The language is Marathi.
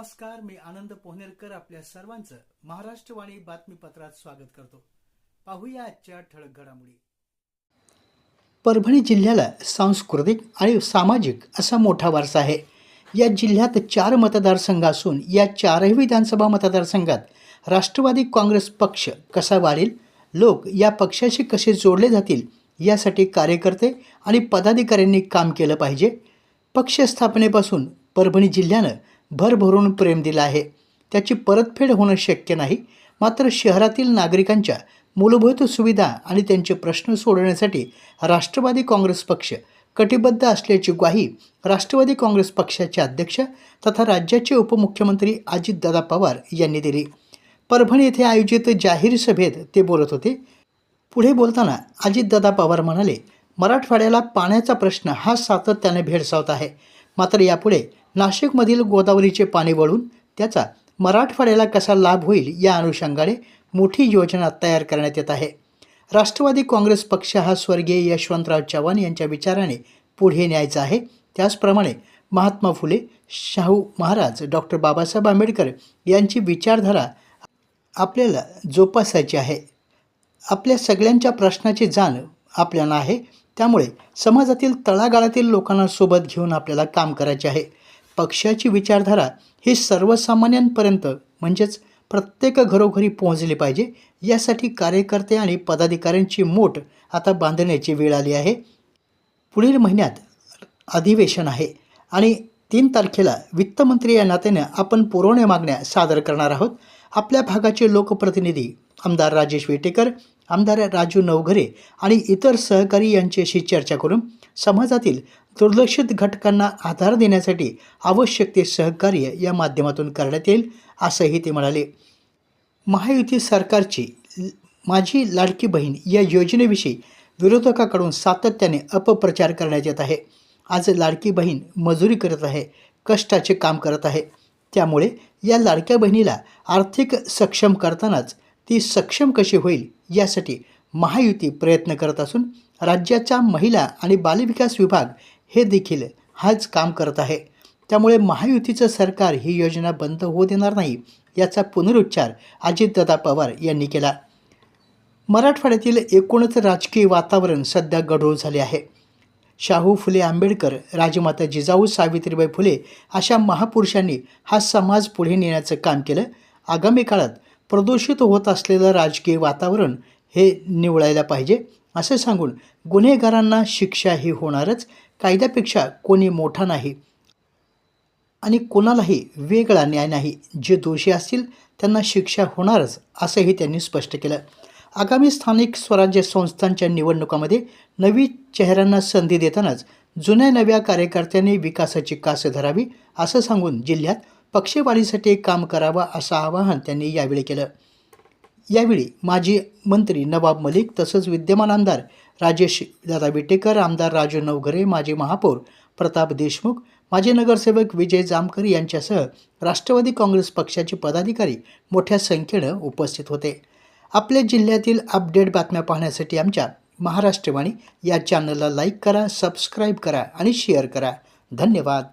नमस्कार मी आनंद पोहनेरकर आपल्या सर्वांचं महाराष्ट्रवाणी बातमीपत्रात स्वागत करतो. पाहूया आजच्या ठळक घडामोडी. परभणी जिल्ह्याला सांस्कृतिक आणि सामाजिक असा मोठा वारसा आहे. या जिल्ह्यात चार मतदारसंघ असून या चारही विधानसभा मतदारसंघात राष्ट्रवादी काँग्रेस पक्ष कसा वाढेल लोक या पक्षाशी कसे जोडले जातील यासाठी कार्यकर्ते आणि पदाधिकाऱ्यांनी काम केलं पाहिजे. पक्ष स्थापनेपासून परभणी जिल्ह्यानं भरभरून प्रेम दिलं आहे. त्याची परतफेड होणं शक्य नाही. मात्र शहरातील नागरिकांच्या मूलभूत सुविधा आणि त्यांचे प्रश्न सोडवण्यासाठी राष्ट्रवादी काँग्रेस पक्ष कटिबद्ध असल्याची ग्वाही राष्ट्रवादी काँग्रेस पक्षाचे अध्यक्ष तथा राज्याचे उपमुख्यमंत्री अजितदादा पवार यांनी दिली. परभणी येथे आयोजित जाहीर सभेत ते बोलत होते. पुढे बोलताना अजितदादा पवार म्हणाले मराठवाड्याला पाण्याचा प्रश्न हा सातत्याने भेडसावत आहे. मात्र यापुढे नाशिकमधील गोदावरीचे पाणी वळून त्याचा मराठवाड्याला कसा लाभ होईल या अनुषंगाने मोठी योजना तयार करण्यात येत आहे. राष्ट्रवादी काँग्रेस पक्ष हा स्वर्गीय यशवंतराव चव्हाण यांच्या विचाराने पुढे न्यायचा आहे. त्याचप्रमाणे महात्मा फुले शाहू महाराज डॉक्टर बाबासाहेब आंबेडकर यांची विचारधारा आपल्याला जोपासायची आहे. आपल्या सगळ्यांच्या प्रश्नाची जाण आपल्याला आहे. त्यामुळे समाजातील तळागाळातील लोकांना सोबत घेऊन आपल्याला काम करायचे आहे. पक्षाची विचारधारा ही सर्वसामान्यांपर्यंत म्हणजेच प्रत्येक घरोघरी पोहोचली पाहिजे यासाठी कार्यकर्ते आणि पदाधिकाऱ्यांची मोठ आता बांधण्याची वेळ आली आहे. पुढील महिन्यात अधिवेशन आहे आणि तीन तारखेला वित्तमंत्री या नात्याने आपण पुरवण्या मागण्या सादर करणार आहोत. आपल्या भागाचे लोकप्रतिनिधी आमदार राजेश वेटेकर आमदार राजू नवघरे आणि इतर सहकारी यांच्याशी चर्चा करून समाजातील दुर्लक्षित घटकांना आधार देण्यासाठी आवश्यक ते सहकार्य या माध्यमातून करण्यात येईल असंही ते म्हणाले. महायुती सरकारची माझी लाडकी बहीण या योजनेविषयी विरोधकाकडून सातत्याने अपप्रचार करण्यात येत आहे. आज लाडकी बहीण मजुरी करत आहे कष्टाचे काम करत आहे. त्यामुळे या लाडक्या बहिणीला आर्थिक सक्षम करतानाच ती सक्षम कशी होईल यासाठी महायुती प्रयत्न करत असून राज्याचा महिला आणि बालविकास विभाग हे देखील हाच काम करत आहे. त्यामुळे महायुतीचं सरकार ही योजना बंद होऊ देणार नाही याचा पुनरुच्चार अजितदादा पवार यांनी केला. मराठवाड्यातील एकूणच राजकीय वातावरण सध्या गढूळ झाले आहे. शाहू फुले आंबेडकर राजमाता जिजाऊ सावित्रीबाई फुले अशा महापुरुषांनी हा समाज पुढे नेण्याचं काम केलं. आगामी काळात प्रदूषित होत असलेलं राजकीय वातावरण हे निवळायला पाहिजे असं सांगून गुन्हेगारांना शिक्षा ही होणारच कायद्यापेक्षा कोणी मोठा नाही. आणि कोणालाही वेगळा न्याय नाही. जे दोषी असतील त्यांना शिक्षा होणारच असंही त्यांनी स्पष्ट केलं. आगामी स्थानिक स्वराज्य संस्थांच्या निवडणुकामध्ये नवी चेहऱ्यांना संधी देतानाच जुन्या नव्या कार्यकर्त्यांनी विकासाची कास धरावी असं सांगून जिल्ह्यात पक्षवाढीसाठी काम करावं असं आवाहन त्यांनी यावेळी केलं. यावेळी माजी मंत्री नवाब मलिक तसंच विद्यमान आमदार राजेश दादा विटेकर आमदार राजू नवघरे माजी महापौर प्रताप देशमुख माजी नगरसेवक विजय जामकर यांच्यासह राष्ट्रवादी काँग्रेस पक्षाचे पदाधिकारी मोठ्या संख्येनं उपस्थित होते. आपल्या जिल्ह्यातील अपडेट बातम्या पाहण्यासाठी आमच्या महाराष्ट्रवाणी या चॅनलला लाईक करा सबस्क्राईब करा आणि शेअर करा. धन्यवाद.